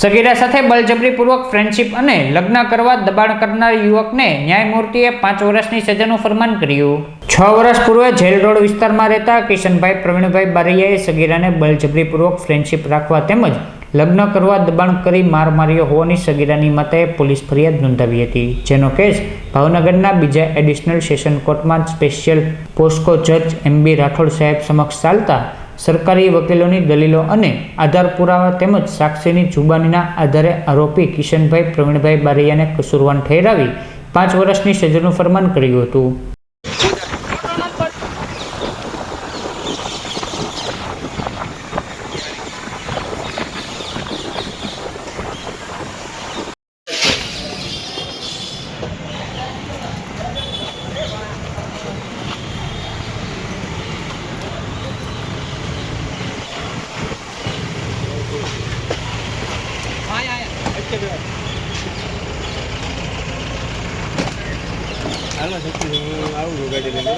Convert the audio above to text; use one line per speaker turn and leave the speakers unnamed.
સગીરા સાથે બળજબરીપૂર્વક ફ્રેન્ડશિપ અને લગ્ન કરવા દબાણ કરનાર યુવકને ન્યાયમૂર્તિએ પાંચ વર્ષની સજાનું ફરમાન કર્યું. છ વર્ષ પૂર્વે જેલ રોડ વિસ્તારમાં રહેતા કિશનભાઈ પ્રવીણભાઈ બારૈયાએ સગીરાને બળજબરીપૂર્વક ફ્રેન્ડશિપ રાખવા તેમજ લગ્ન કરવા દબાણ કરી માર માર્યો હોવાની સગીરાની માતાએ પોલીસ ફરિયાદ નોંધાવી હતી. જેનો કેસ ભાવનગરના બીજા એડિશનલ સેશન કોર્ટમાં સ્પેશિયલ પોસ્કો જજ એમ બી રાઠોડ સાહેબ સમક્ષ ચાલતા સરકારી વકીલોની દલીલો અને આધાર પુરાવા તેમજ સાક્ષીની જુબાનીના આધારે આરોપી કિશનભાઈ પ્રવીણભાઈ બારૈયાને કસૂરવાન ઠેરાવી પાંચ વર્ષની સજાનું ફરમાન કર્યું હતું.
હાલો સચિન હું આવું ગાડી લઈને